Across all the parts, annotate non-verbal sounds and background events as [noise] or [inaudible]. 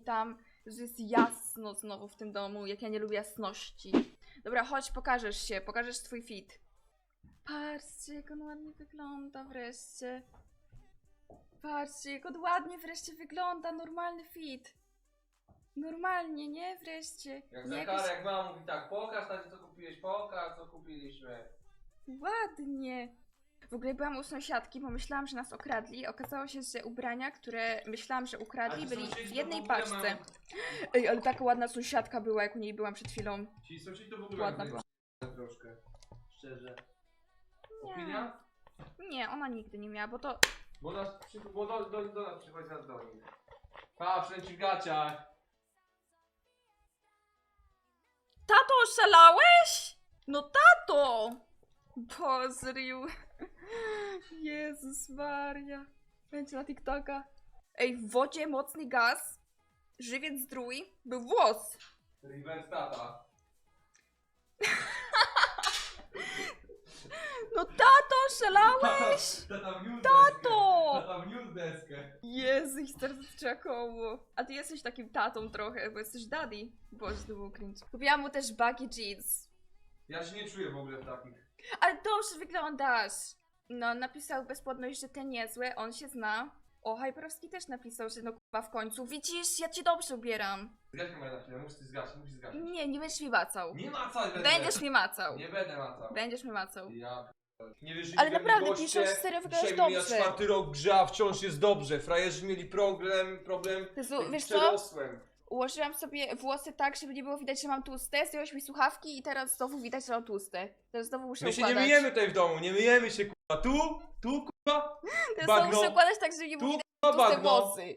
witam, że jest jasno znowu w tym domu, jak ja nie lubię jasności. Dobra, chodź, pokażesz się, pokażesz swój fit. Patrzcie, jak on ładnie wygląda wreszcie. Patrzcie, jak on ładnie wreszcie wygląda, normalny fit. Normalnie, nie? Wreszcie. Jak nie za jakoś mama mówi tak, pokaż tacie co kupiłeś, pokaż co kupiliśmy. ładnie. W ogóle byłam u sąsiadki, bo myślałam, że nas okradli. Okazało się, że ubrania, które myślałam, że ukradli, byli sąsiedzi w to jednej ogóle paczce. mają- Ej, ale taka ładna sąsiadka była, jak u niej byłam przed chwilą. Ci sąsiedzi to w ogóle Ładna była. troszkę. Szczerze. Nie. Opinia? Nie, ona nigdy nie miała, bo to... Bo, nas, przy- bo do, do, do nas przychodzi nas do nich. Pa, wszędzie w gaciach. Tato, oszalałeś? No tato! Pozrił. Jezus Maria. Będzie na TikToka. Ej, w wodzie mocny gaz, żywiec zdrój, był włos. Reverse tata. No tato? [laughs] Tata wniósł Tato! deskę. Tata wniósł deskę. Jezu, ich serce koło. A ty jesteś takim tatą trochę, bo jesteś daddy. Boże, to był cringe. Kupiłam mu też baggy jeans. Ja się nie czuję w ogóle w takich. Ale dobrze wyglądasz. No, napisał bezpłodność, że te niezłe, on się zna. O, Hyperowski też napisał, że no kurwa w końcu. Widzisz, ja cię dobrze ubieram. Zgaś kamerę na chwilę, musisz zgasić, musisz zgasić. Nie, nie będziesz mi macał. Nie macaj będę. Będziesz mi macał. Nie będę macał. Będziesz mi macał. Ja p- nie wierzyli Ale naprawdę, piszesz, serio wyglądasz Dzisiaj mija dobrze. czwarty rok grze, a wciąż jest dobrze. Frajerzy mieli problem, problem. Jezu, wiesz co? przerosłem. Ułożyłam sobie włosy tak, żeby nie było widać, że mam tłuste. Zdjąłeś mi słuchawki i teraz znowu widać, że mam tłuste. Teraz znowu muszę My się układać. nie myjemy tutaj w domu, nie myjemy się kurwa. Tu, tu kurwa, Teraz bagno. znowu muszę układać tak, żeby nie było tu widać kurwa tłuste bagno. włosy.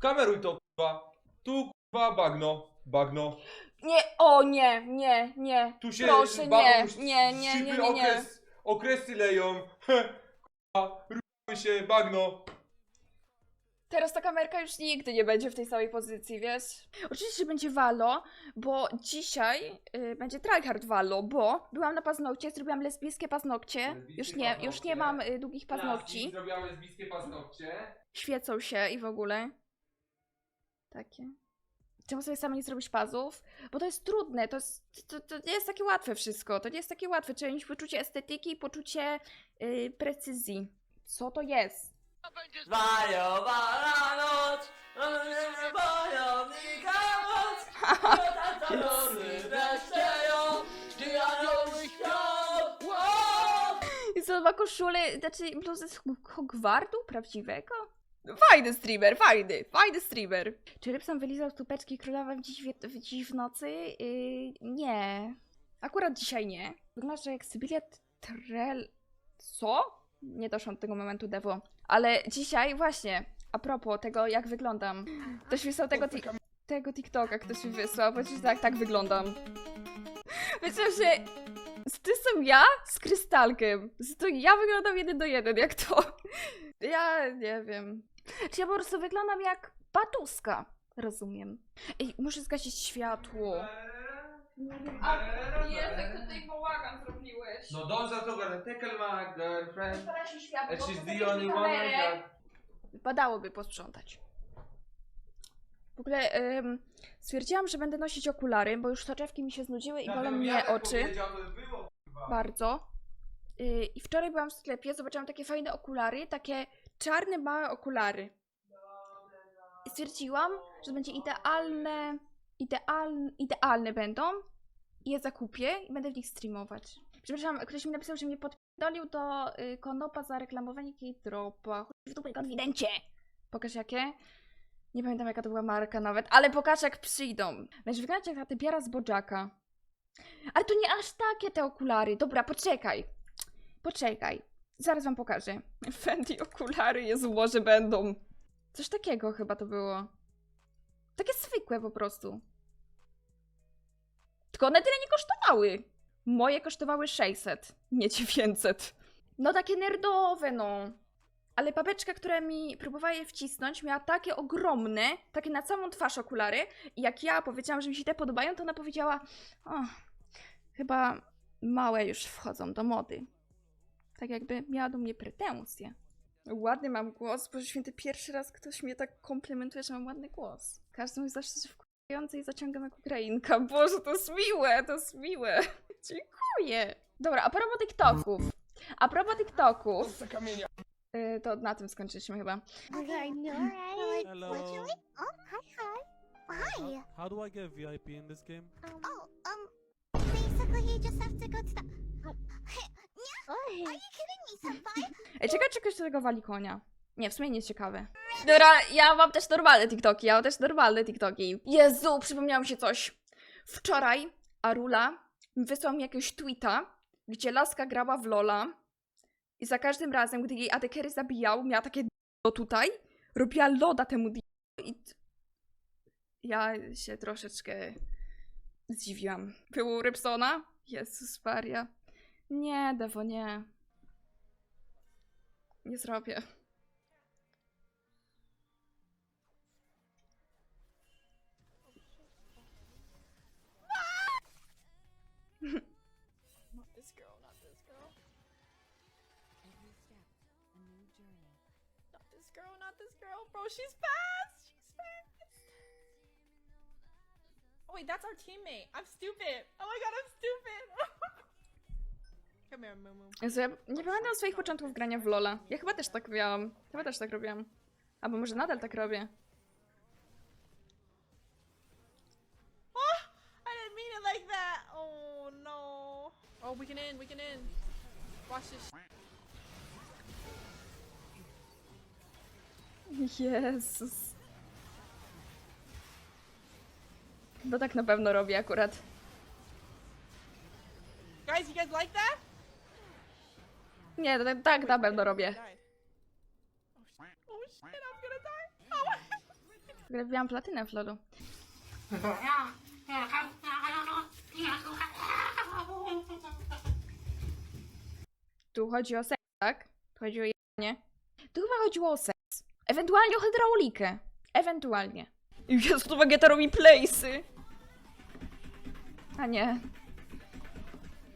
Kameruj to kurwa. Tu kurwa bagno, bagno. Nie, o nie, nie, nie. Tu się Proszę, nie, sz- nie, nie, szczypy nie, nie, nie. Okres, okresy leją. [laughs] Kurwa, ruszamy się, bagno. Teraz ta kamerka już nigdy nie będzie w tej samej pozycji, wiesz? Oczywiście, że będzie Valo, bo dzisiaj y, będzie tryhard Valo, bo byłam na paznokcie, zrobiłam lesbijskie paznokcie. Lesbijskie Już nie, już paznokcie. nie mam y, długich paznokci. Zrobiłam lesbijskie paznokcie. Świecą się i w ogóle. Takie. Czemu sobie sama nie zrobić pazów? Bo to jest trudne, to, jest, to, to nie jest takie łatwe wszystko. To nie jest takie łatwe. Trzeba mieć poczucie estetyki i poczucie y, precyzji. Co to jest? Wariowana noc, wojownika moc, anioły śpią, Wow! I co, ma koszulę, znaczy bluzę z Hog- Hogwartu prawdziwego? Fajny streamer, fajny, fajny streamer. Czy Rybson wylizał tupeczki królowa dziś dziś w nocy? Yy, nie. Akurat dzisiaj nie. Wyglądasz jak Sybilia Trel... Co? Nie doszłam do tego momentu, Dewo. Ale dzisiaj właśnie, a propos tego, jak wyglądam. Ktoś wysłał tego, ti- tego TikToka, ktoś mi wysłał, bo tak, tak wyglądam. Myślę, że to są ja z krystalkiem. To ja wyglądam jeden do jeden, jak to. Ja nie wiem. Czy ja po prostu wyglądam jak patuska? Rozumiem. Ej, muszę zgasić światło. A, Jezu, jak tutaj bałagan zrobiłeś. No don't za to gadać. Take my girlfriend. Się światło, And she's the only one I got. Wypadałoby posprzątać. W ogóle ym, stwierdziłam, że będę nosić okulary, bo już soczewki mi się znudziły i bolą mnie oczy. powiedział, to by było, kurwa. Bardzo. Yy, I wczoraj byłam w sklepie, zobaczyłam takie fajne okulary, takie czarne, małe okulary. I stwierdziłam, że będzie idealne, idealne, idealne będą. I je zakupię i będę w nich streamować. Przepraszam, ktoś mi napisał, że mnie podolił do y, Konopa za reklamowanie K-Dropa. W dupę konfidencie! Pokaż jakie. Nie pamiętam jaka to była marka nawet, ale pokaż jak przyjdą. Będziesz wyglądać jak ta typiara z Bożaka. Ale to nie aż takie te okulary. Dobra, poczekaj. Poczekaj. Zaraz wam pokażę. [laughs] Fendi okulary, Jezu, może będą. Coś takiego chyba to było. Takie zwykłe po prostu. Tylko one tyle nie kosztowały. Moje kosztowały 600, nie 900. No takie nerdowe, no. Ale babeczka, która mi próbowała je wcisnąć, miała takie ogromne, takie na całą twarz okulary. I jak ja powiedziałam, że mi się te podobają, to ona powiedziała: O, chyba małe już wchodzą do mody. Tak jakby miała do mnie pretensje. Ładny mam głos. Boże święty, pierwszy raz ktoś mnie tak komplementuje, że mam ładny głos. Każdy mówi zawsze coś wkurzające i zaciągam jak Ukrainka. [laughs] Boże, to jest miłe, to jest miłe. [laughs] Dziękuję. Dobra, a propos TikToków. A propos TikToków. Y, to na tym skończyliśmy chyba. Okay, right? Hello. Name? Oh, hi, hi. Hi. How do I get VIP in this game? Um, oh, um, basically, you just have to go to the. [laughs] Are you kidding me, senpai? Ej, ciekawe, czy ktoś do tego wali konia. Nie, w sumie nie jest ciekawe. Dobra, ja mam też normalne TikToki, ja mam też normalne TikToki. Jezu, przypomniało mi się coś. Wczoraj Arula wysłał mi jakiegoś tweeta, gdzie laska grała w Lola i za każdym razem, gdy jej adekery zabijał, miała takie d***o tutaj, robiła loda temu d***o i... Ja się troszeczkę zdziwiłam. Było u Rybsona? Jezus Maria. Nie, Dewo, nie. Nie zrobię. [laughs] Not this girl, not this girl. Not this girl, not this girl. Bro, she's fast! She's fast! Oh wait, that's our teammate. I'm stupid. Oh my god, I'm stupid. [laughs] Come here, Mumu. Jezu, ja nie pamiętam swoich początków grania w Lola. Ja chyba też tak miałam. Chyba też tak robiłam. Albo może nadal tak robię. I didn't mean it like that. Oh no. Oh, we can in, we can in. Watch this. Jezus. No tak na pewno robię akurat. Guys, you guys like that? Nie, tak, tak na pewno robię. Oh, sh- oh shit, I'm gonna die. Oh. W ogóle wbiłam platynę w Lolu. Tu chodzi o seks, tak? Tu chodzi o jedzenie. Tu chyba chodziło o seks. Ewentualnie o hydraulikę. Ewentualnie. Jezu, to Vegeta robi playsy. A nie.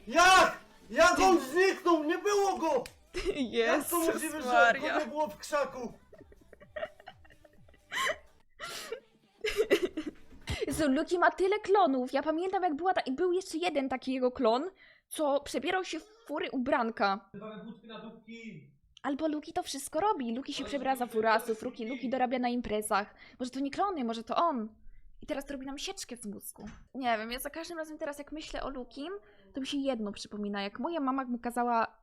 Jak? Jak on zniknął? Nie było go! Jak to Jezus możliwe, że go Maria. nie było w krzaku? [laughs] Jezu, Luki ma tyle klonów. Ja pamiętam, jak była ta... i był jeszcze jeden taki jego klon, co przebierał się w fury ubranka. Dawaj wódki na dupki. Albo Luki to wszystko robi. Luki się przebiera za furasów, Luki, Luki dorabia na imprezach. Może to nie klony, może to on. I teraz to robi nam sieczkę w mózgu. Nie wiem, ja za każdym razem teraz jak myślę o Lukim, to mi się jedno przypomina. Jak moja mama mu kazała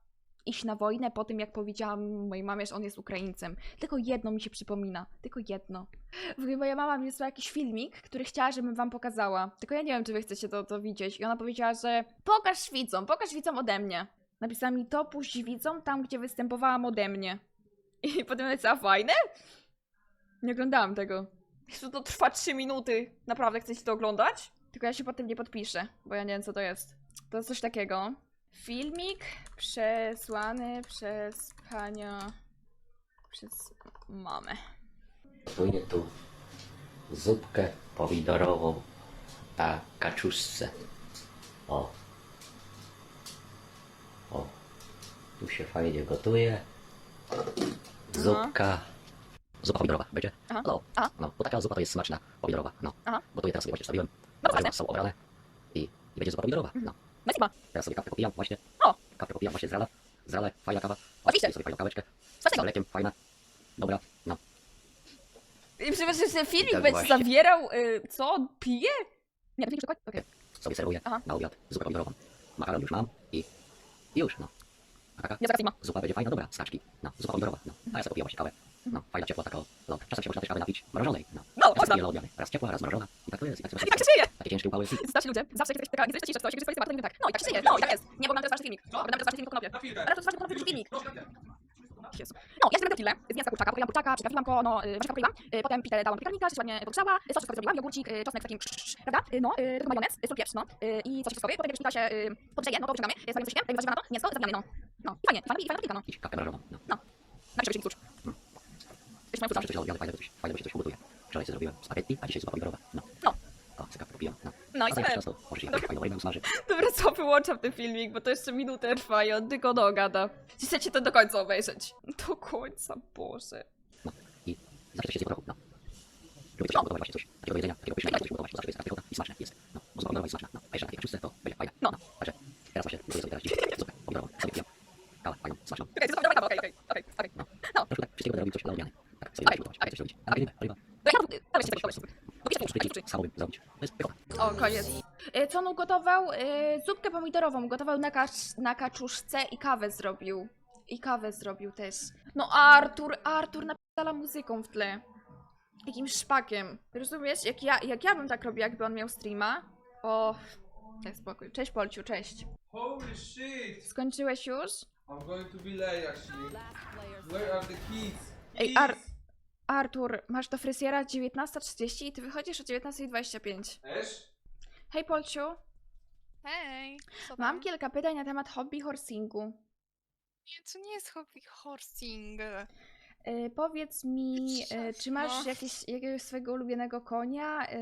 iść na wojnę po tym, jak powiedziałam mojej mamie, że on jest Ukraińcem. Tylko jedno mi się przypomina. Tylko jedno. W ogóle moja mama mi jakiś filmik, który chciała, żebym wam pokazała. Tylko ja nie wiem, czy wy chcecie to, to widzieć. I ona powiedziała, że pokaż widzom, pokaż widzom ode mnie. Napisała mi to, puść widzom tam, gdzie występowałam ode mnie. I [laughs] potem napisała, fajne? Nie oglądałam tego. Jezu, to trwa 3 minuty. Naprawdę chcecie to oglądać? Tylko ja się potem nie podpiszę, bo ja nie wiem, co to jest. To jest coś takiego. Filmik przesłany przez panią... przez mamę. Gotuję tu zupkę pomidorową na kaczuszce. O. O. Tu się fajnie gotuje. Zupka. Zupa pomidorowa, będzie? Aha. No, Aha. no, bo taka zupa to jest smaczna, pomidorowa, no. Aha. Gotuję teraz sobie właśnie wstawiłem. No Warzywa są obrane i, i będzie zupa pomidorowa, no. No chyba. Teraz sobie kawkę popijam właśnie. O. Kawkę popijam właśnie z rala. Z rale, fajna kawa. Oczywiście. Sobie fajną kaweczkę. Z mlekiem, fajna. Dobra, no. I przepraszam, ten filmik Tak będzie właśnie. zawierał... Y, co? On pije? Nie, nie przykład? Okej. Sobie serwuję Aha. na obiad zupę pomidorową. Makaron już mam i, i już, no. A taka Ja zaraz ma. zupa będzie fajna, dobra, z kaczki. No, zupa pomidorowa, no. A ja sobie popijam właśnie kawę. No, fajna, ciepła, taka o ląd. Czasem się można też kawy napić mrożonej, no. No, można. sobie odmiany. Raz ciepła, raz mrożona. I tak to jest. I tak, I tak się dzieje! Takie ciężkie upały. Starsi ludzie, zawsze jak jesteś taka, jak jesteś cisza, coś, jak jesteś bardzo, tak. No i tak się dzieje, no i tak jest. Nie, bo to jest ważny filmik. Bo nam to jest ważny filmik o konopie. Ale to jest ważny konopie filmik. Jezu. No, ja zrobię tyle. Z mięsa kurczaka, pokroiłam kurczaka, przyprawiłam go, no, y, warzywa pokroiłam, y, potem pitę dałam do piekarnika, jeszcze ładnie pogrzała, sos wszystko zrobiłam, jogurcik, y, czosnek takim, prawda? Y, No, y, tylko majonez, sól, pieprz, no, i sos wszystko. Potem jak już się y, podgrzeje, no to wyciągamy, y, stawiamy coś, dajemy warzywa na to, mięso, zabijamy, no. No, i fajnie, fajnie, pilka, no. I kawkę mrożoną, no. Napiszę ci klucz. Jesteś moją Zawsze coś odmiany, fajne, coś, fajne, bo się coś ugotuje. Wczoraj sobie zrobiłem spaghetti, a dzisiaj zupa pomidorowa, no. No. O, kawkę popijam, no. No i super. czas to może się jakąś fajną rybę smaży. [laughs] Dobra, co wyłączam ten filmik, bo to jeszcze minutę trwa i on tylko no gada. Chcecie to do końca obejrzeć. [laughs] do końca, Boże. I zawsze jego roku, no. Lubię coś gotować właśnie coś takiego jedzenia, takiego pysznego, coś gotować, to zawsze jest taka i smaczne jest. No, bo zupa pomidorowa jest smaczna, no. A jeszcze na to będzie fajne. No. Także teraz właśnie sobie teraz dziś zupę [laughs] pomidorową, sobie pijam. Kawę fajną, smaczną. Okej, okay, okej, okej, okej, okej. No, proszę tak, wszystkiego będę robił coś dla odmiany. O, koniec. Y, Co on ugotował? Y, Zupkę pomidorową gotował na, kasz, na kaczuszce i kawę zrobił. I kawę zrobił też. No Artur, Artur napisała muzyką w tle. Jakimś szpakiem. Rozumiesz? Jak ja, jak ja bym tak robił, jakby on miał streama. O, daj spokój. Cześć Polciu, cześć. Holy shit! Skończyłeś już? I'm going to be late actually. Where are the kids? Ej! Ar- Artur, masz do fryzjera 19.30 i ty wychodzisz o 19.25. Esz? Hej Polciu, Hej, co mam tam? kilka pytań na temat hobby horsingu. Nie, to nie jest hobby horsing. E, powiedz mi, e, czy masz No. jakieś, jakiegoś swojego ulubionego konia e,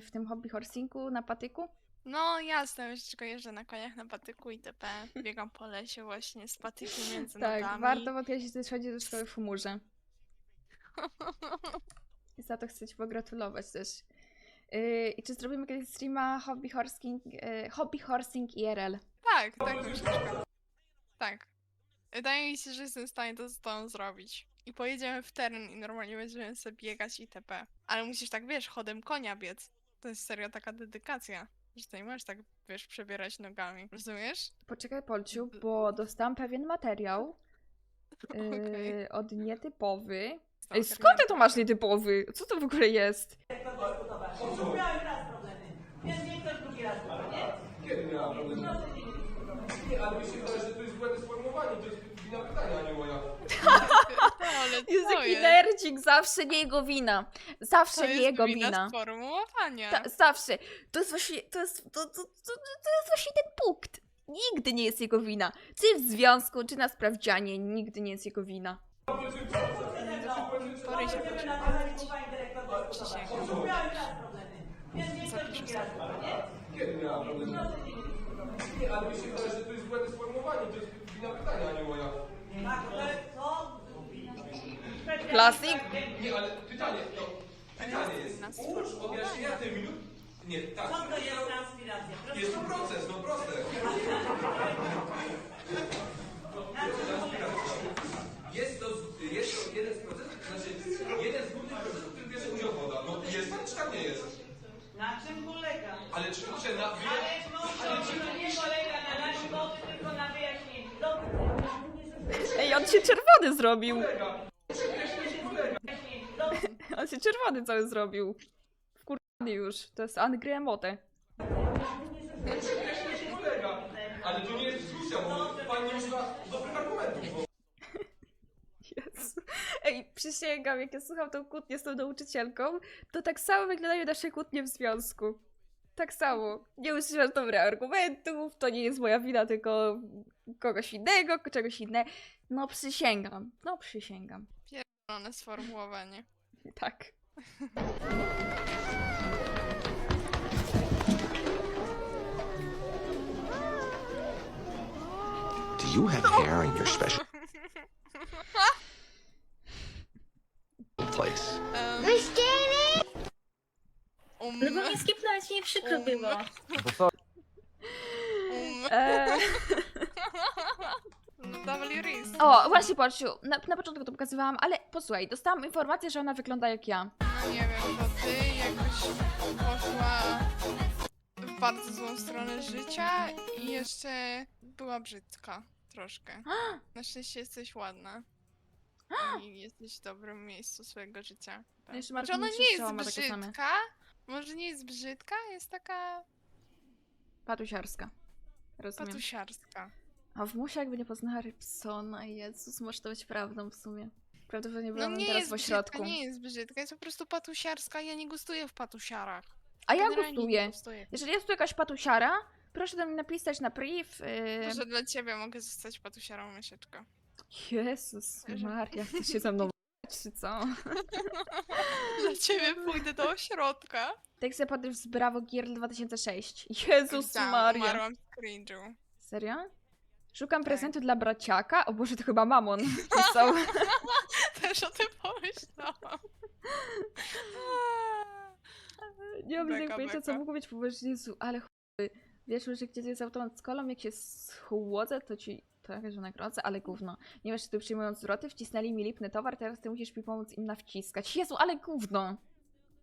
w tym hobby horsingu na patyku? No jasne, już tylko jeżdżę na koniach na patyku itp. Biegam po lesie właśnie z patykiem między Tak, nogami. warto podkreślić, że chodzi do szkoły w humorze. [laughs] Za to chcę ci pogratulować też. E, I czy zrobimy kiedyś streama hobby horsing, e, hobby horsing IRL? tak, tak. Tak. Wydaje mi się, że jestem w stanie to z tobą zrobić. I pojedziemy w teren i normalnie będziemy sobie biegać itp. Ale musisz tak, wiesz, chodem konia biec. To jest serio taka dedykacja. Że ty nie możesz tak, wiesz, przebierać nogami. Rozumiesz? Poczekaj Polciu, bo dostałam pewien materiał [laughs] Okej. od nietypowy. Ej, skąd ty nie- to masz nietypowy? Co to w ogóle jest? Kiedy miałam problem? Nie, ale mi się wydaje, że to jest błędne sformułowanie, to jest wina pytania, a nie moja. Ale Jest taki jest? nerdzik, zawsze nie jego wina. Zawsze To nie jest jego wina wina. sformułowania. Ta, zawsze. To jest właśnie, to jest, to, to, to, to jest właśnie ten punkt. Nigdy nie jest jego wina. Czy w związku, czy na sprawdzianie, nigdy nie jest jego wina. Pory się proszę Przysięgam. Zapiszę sobie. Kiedy miałam problem? Nie, ale mi się wydaje, że to jest błędne sformułowanie, to jest wina pytania, a nie moja. Klasik? Nie, ale pytanie, to pytanie jest. Na Ułóż objaśnienia tych minut. Nie, tak. Co to jest transpiracja? Jest to proces, no proste. Jest to, jest to jeden z procesów, znaczy jeden z głównych procesów, w którym bierze udział woda. No jest to, czy tam nie jest? Na czym polega? Ale czy się na... Ale no to nie polega na laniu wody, tylko na wyjaśnieniu. Dobrze, Ej, on się czerwony zrobił. On się czerwony cały zrobił. Wkurwany już. To jest Angry Emote. Ale to nie jest dyskusja, bo pani nie używa dobrych argumentów. Bo... Jezu. Ej, przysięgam, jak ja słucham tą kłótnię z tą nauczycielką, to tak samo wyglądają nasze kłótnie w związku. Tak samo. Nie używasz dobrych argumentów, to nie jest moja wina, tylko kogoś innego, czegoś innego. No przysięgam, no przysięgam. Zielone sformułowanie. [laughs] Tak. Do you have hair in your special [laughs] place? Um, um, No bo mnie skipnąłeś, mi przykro Um. było. um, Eee, [laughs] no W Riz. o, właśnie Porciu, na, na początku to pokazywałam, ale posłuchaj, dostałam informację, że ona wygląda jak ja. No nie wiem, bo ty jakbyś poszła w bardzo złą stronę życia i jeszcze była brzydka. Troszkę. [gasps] Na szczęście jesteś ładna. I jesteś w dobrym miejscu swojego życia. No jeszcze Znaczy Marta ona nie jest ma takie same. brzydka. Może nie jest brzydka, jest taka Patusiarska. Rozumiem. patusiarska. A w musie jakby nie poznała Rybsona, Jezus, może to być prawdą w sumie. Prawdopodobnie No byłam nie teraz jest w ośrodku. brzydka, nie jest brzydka, jest po prostu patusiarska. Ja nie gustuję w patusiarach. A ja Generalnie nie gustuję. gustuję. Jeżeli jest tu jakaś patusiara, proszę do mnie napisać na priv. Yy... Może dla ciebie mogę zostać patusiarą myszeczka. Jezus Maria, chcesz się ze mną [laughs] czy co? [laughs] Dla ciebie pójdę do ośrodka. Tak sobie podryw z Bravo Gear 2006. Jezus Tam Maria. Umarłam z cringe'u. Serio? Szukam prezentu dla braciaka. O Boże, to chyba mamon [laughs] pisał. Też o tym pomyślałam. Nie mam Beka, żadnego pojęcia, co beka. mogło być po Boże Jezu, ale chuj. Wiesz, że gdzie jest automat z kolą, jak się schłodzę, to ci to jakaś nagrodzę, ale gówno. Nie wiesz, czy tu przyjmują zwroty, wcisnęli mi lipny towar, teraz ty musisz mi pomóc im nawciskać. Jezu, ale gówno!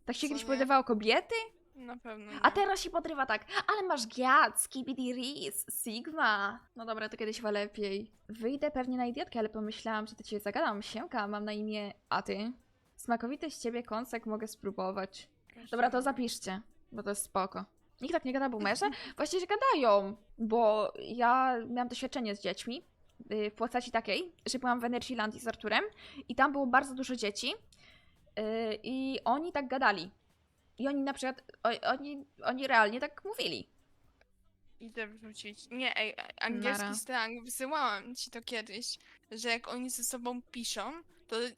Tak się Co kiedyś nie? podrywało kobiety? Na pewno. Nie. A teraz się podrywa tak, ale masz giat, skibidi ris, sigma. No dobra, to kiedyś chyba lepiej. Wyjdę pewnie na idiotkę, ale pomyślałam, że do ciebie zagadam. Siemka, mam na imię a ty. Smakowity z ciebie kąsek mogę spróbować. Dobra, to zapiszcie, bo to jest spoko. Nikt tak nie gada boomerze? [laughs] Właściwie że gadają, bo ja miałam doświadczenie z dziećmi yy, w postaci takiej, że byłam w Energylandii z Arturem i tam było bardzo dużo dzieci yy, i oni tak gadali. I oni na przykład, oni, oni realnie tak mówili. Idę wrzucić. Nie, ej, angielski Nara. slang, wysyłałam ci to kiedyś, że jak oni ze sobą piszą, to e,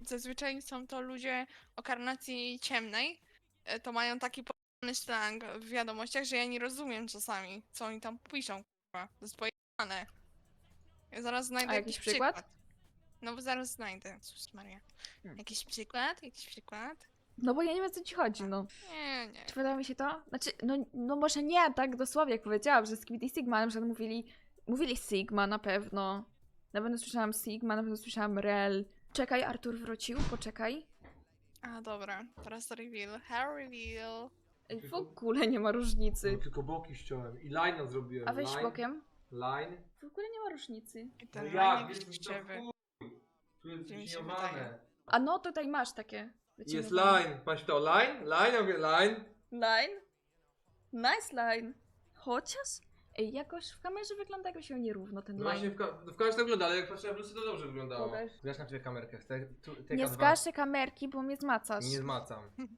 zazwyczaj są to ludzie o karnacji ciemnej, to mają taki slang w wiadomościach, że ja nie rozumiem czasami, co oni tam piszą, kurwa. To jest pojebane. Ja zaraz znajdę A jakiś przykład? No bo zaraz znajdę, Jezus Maria. Hmm. Jakiś przykład? Jakiś przykład? No bo ja nie wiem o co ci chodzi, no. Nie, nie. Czy wydaje mi się to? Znaczy, no, no może nie tak dosłownie jak powiedziałam, że Skibidi Sigma, że mówili, mówili Sigma na pewno. Na pewno słyszałam Sigma, na pewno słyszałam Rel. Czekaj, Artur wrócił, poczekaj. A dobra, teraz reveal. Hair reveal. Ej, w ogóle nie ma różnicy. No, tylko boki ściąłem i line'a zrobiłem. A weź line, bokiem. Line. W ogóle nie ma różnicy. I No ten jak, line chuj. Tu jest Gdzie mi się. A no tutaj masz takie. Jest wyciągnięte. line. Patrz to, line? Line, ja mówię line. Line? Nice line. Chociaż? Ej, jakoś w kamerze wygląda jakoś się nierówno ten No właśnie line. w, ka- w kamerze to wygląda, ale jak patrzyłem w lustrze to dobrze wyglądało. Pokaż. Zgasz na ciebie kamerkę. Te, tu, te Nie K2. zgaszę kamerki, bo mnie zmacasz. Nie zmacam. [laughs]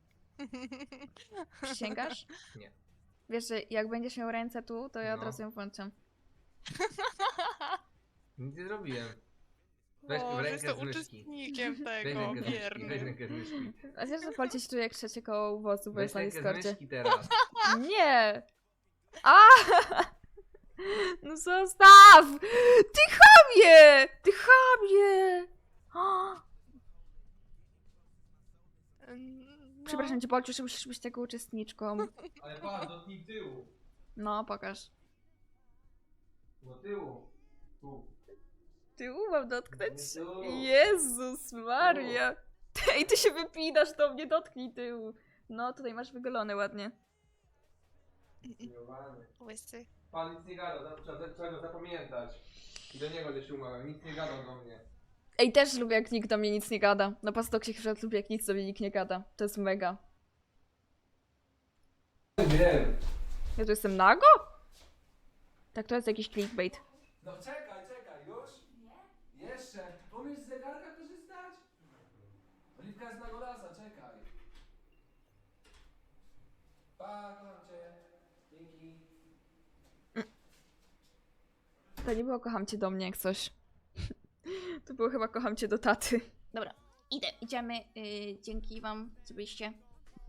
Przysięgasz? [laughs] Nie. Wiesz, że jak będziesz miał ręce tu, to ja od No. razu ją włączam. Nic nie zrobiłem. Weź Boże, rękę jestem z myszki. uczestnikiem [laughs] Weź tego, rękę, z myszki. weź wierny. rękę z myszki. A wiesz, że Polcie się czuje jak trzecie koło wozu, bo Weź jest na rękę z Discordzie. myszki teraz. [laughs] Nie! A! No zostaw! Ty chamie! Ty chamie! [gasps] O! No. Przepraszam cię, Polciu, że musisz być tego uczestniczką. [laughs] Ale patrz, dotknij tyłu. No, pokaż. Do tyłu. Tu. Tyłu mam dotknąć? Tu. Jezus Maria! Ej, ty się wypinasz do mnie, dotknij tyłu. No, tutaj masz wygolone ładnie. Zginiowany. Łysy. Pan nic nie gadał, za- trzeba, trzeba go zapamiętać. I do niego się umawiam, nic nie gadał do mnie. Ej, też lubię, jak nikt do mnie nic nie gada. Na Pastoksie przykład lubię, jak nic do mnie nikt nie gada. To jest mega. Wiem. Ja tu jestem nago? Tak, to jest jakiś clickbait. No czekaj, czekaj, już? Nie. Jeszcze. Umiesz z zegarka korzystać? Oliwka jest na golasa, czekaj. Pa, kocham cię. Dzięki. To nie było kocham cię do mnie jak coś. To było chyba kocham cię do taty. Dobra, idę, idziemy. Yy, dzięki wam, że byliście.